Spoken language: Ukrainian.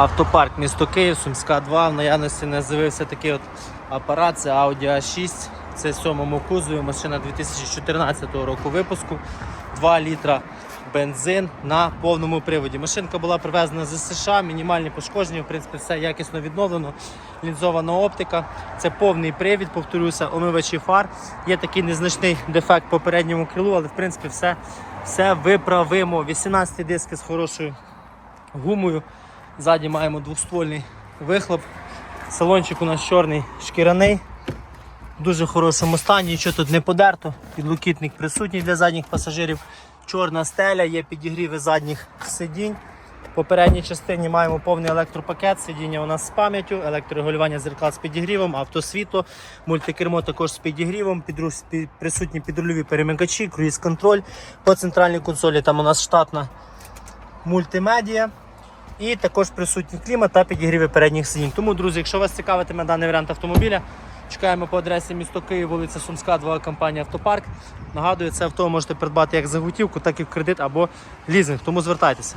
Автопарк місто Київ, Сумська 2. В наявності не з'явився такий от апарат, це Audi A6. Це сьомому кузові, машина 2014 року випуску. 2 літра бензин на повному приводі. Машинка була привезена з США, мінімальні пошкодження, в принципі, все якісно відновлено. Лінзована оптика. Це повний привід, повторюся, омивачі фар. Є такий незначний дефект по передньому крилу, але в принципі все, все виправимо. 18 диски з хорошою гумою. Ззаді маємо двохствольний вихлоп. Салончик у нас чорний шкіряний. В дуже хорошому стані, нічого тут не подерто. Підлокітник присутній для задніх пасажирів. Чорна стеля, є підігріви задніх сидінь. В попередній частині маємо повний електропакет, сидіння у нас з пам'яттю, електрорегулювання зеркал з підігрівом, автосвітло, мультикермо також з підігрівом, підру- пі- присутні підрульові перемикачі, круїз-контроль. По центральній консолі там у нас штатна мультимедіа. І також присутній клімат та підігріви передніх сидінь. Тому, друзі, якщо вас цікавитиме даний варіант автомобіля, чекаємо по адресі місто Київ, вулиця Сумська, 2, компанія Автопарк. Нагадую, це авто можете придбати як за готівку, так і в кредит або лізинг. Тому звертайтеся.